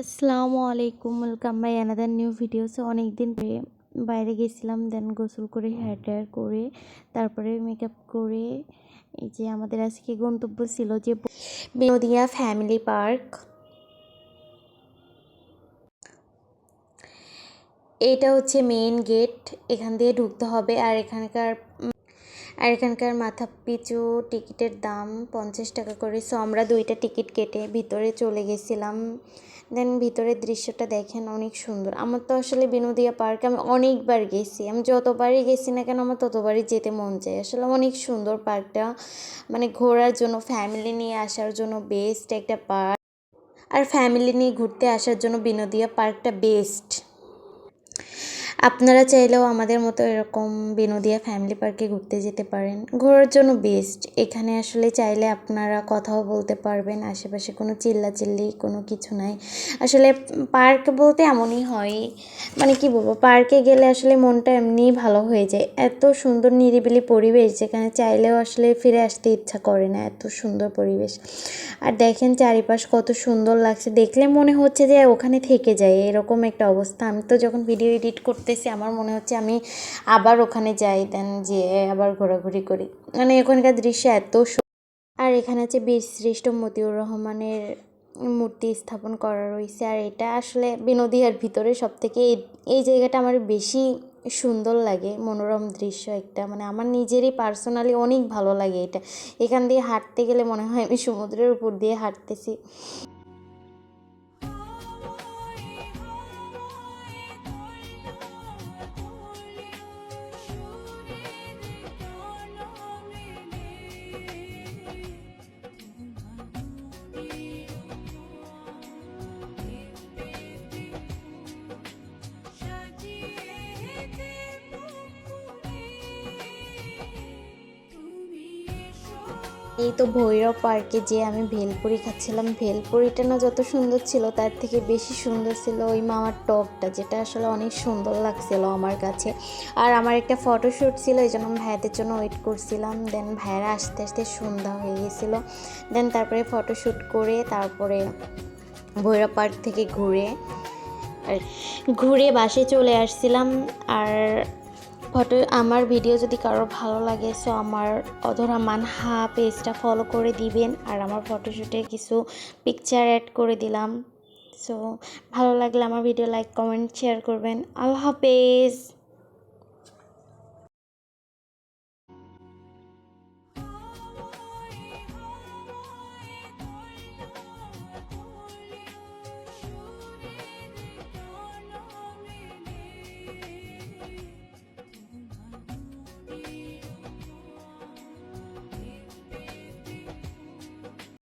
আসসালামু আলাইকুম, welcome by another new video so অনেক দিন পরে বাইরে গেছিলাম দেন গোসল করে হেয়ার ড্রায়ার করে, তারপরে মেকআপ করে, এই যে আমাদের আজকে গন্তব্য ছিল যে বিনোদিয়া ফ্যামিলি পার্ক এইটা হচ্ছে মেইন গেট এখান দিয়ে ঢুকতে হবে আর এখানকার আর এখানকার মাথা পিছু টিকিটের দাম পঞ্চাশ টাকা করে। সো আমরা দুইটা টিকিট কেটে ভিতরে চলে গেছিলাম। দেন ভিতরের দৃশ্যটা দেখেন অনেক সুন্দর। আমার তো আসলে বিনোদিয়া পার্কে আমি অনেকবার গেছি। আমি যতবারই গেছি না কেন, আমার ততবারই যেতে মন চায়। আসলে অনেক সুন্দর পার্কটা। মানে ঘোরার জন্য ফ্যামিলি নিয়ে আসার জন্য বেস্ট একটা পার্ক। আর ফ্যামিলি নিয়ে ঘুরতে আসার জন্য বিনোদিয়া পার্কটা বেস্ট আপনারা চাইলেও আমাদের মতো এরকম বিনোদিয়া ফ্যামিলি পার্কে ঘুরতে যেতে পারেন। ঘোরার জন্য বেস্ট এখানে আসলে চাইলে আপনারা কথাও বলতে পারবেন, আশেপাশে কোনো চিল্লাচিল্লি কোনো কিছু নাই। আসলে পার্ক বলতে এমনই হয় মানে কি বলব পার্কে গেলে আসলে মনটা এমনিই ভালো হয়ে যায়। এত সুন্দর নিরিবিলি পরিবেশ, যেখানে চাইলেও আসলে ফিরে আসতে ইচ্ছা করে না এত সুন্দর পরিবেশ। আর দেখেন চারিপাশ কত সুন্দর লাগছে। দেখলে মনে হচ্ছে যে ওখানে থেকে যায়, এরকম একটা অবস্থা। আমি তো যখন ভিডিও এডিট করতেছি আমার মনে হচ্ছে আমি আবার ওখানে যাই দেন যে আবার ঘোরাঘুরি করি। মানে ওখানকার দৃশ্য এত আর এখানে আছে বীরশ্রেষ্ঠ মতিউর রহমানের মূর্তি স্থাপন করা রয়েছে, আর এটা আসলে বিনোদিয়ার ভিতরে সব থেকে এই জায়গাটা আমার বেশি সুন্দর লাগে, মনোরম দৃশ্য একটা। মানে আমার নিজেরই পার্সোনালি অনেক ভালো লাগে এটা। এখান দিয়ে হাঁটতে গেলে মনে হয় আমি সমুদ্রের উপর দিয়ে হাঁটতেছি। এই তো ভৈরব পার্কে যে আমি ভেলপুরি খাচ্ছিলাম, ভেলপুরিটা না যত সুন্দর ছিল তার থেকে বেশি সুন্দর ছিল ওই মামার টপটা, যেটা আসলে অনেক সুন্দর লাগছিল আমার কাছে। আর আমার একটা ফটোশ্যুট ছিল, এই জন্য ভাইয়াদের জন্য ওয়েট করছিলাম। দেন ভাইয়ারা আস্তে আস্তে সন্ধ্যা হয়ে গেছিল। দেন তারপরে ফটোশ্যুট করে তারপরে ভৈরব পার্ক থেকে ঘুরে ঘুরে বাসে চলে আসছিলাম। আর ফটো আমার ভিডিও যদি কারোর ভালো লাগে সো আমার অধরা মানহা পেজটা ফলো করে দিবেন। আর আমার ফটোশ্যুটে কিছু পিকচার অ্যাড করে দিলাম। সো ভালো লাগলে আমার ভিডিও লাইক কমেন্ট শেয়ার করবেন। আল্লাহ হাফেজ!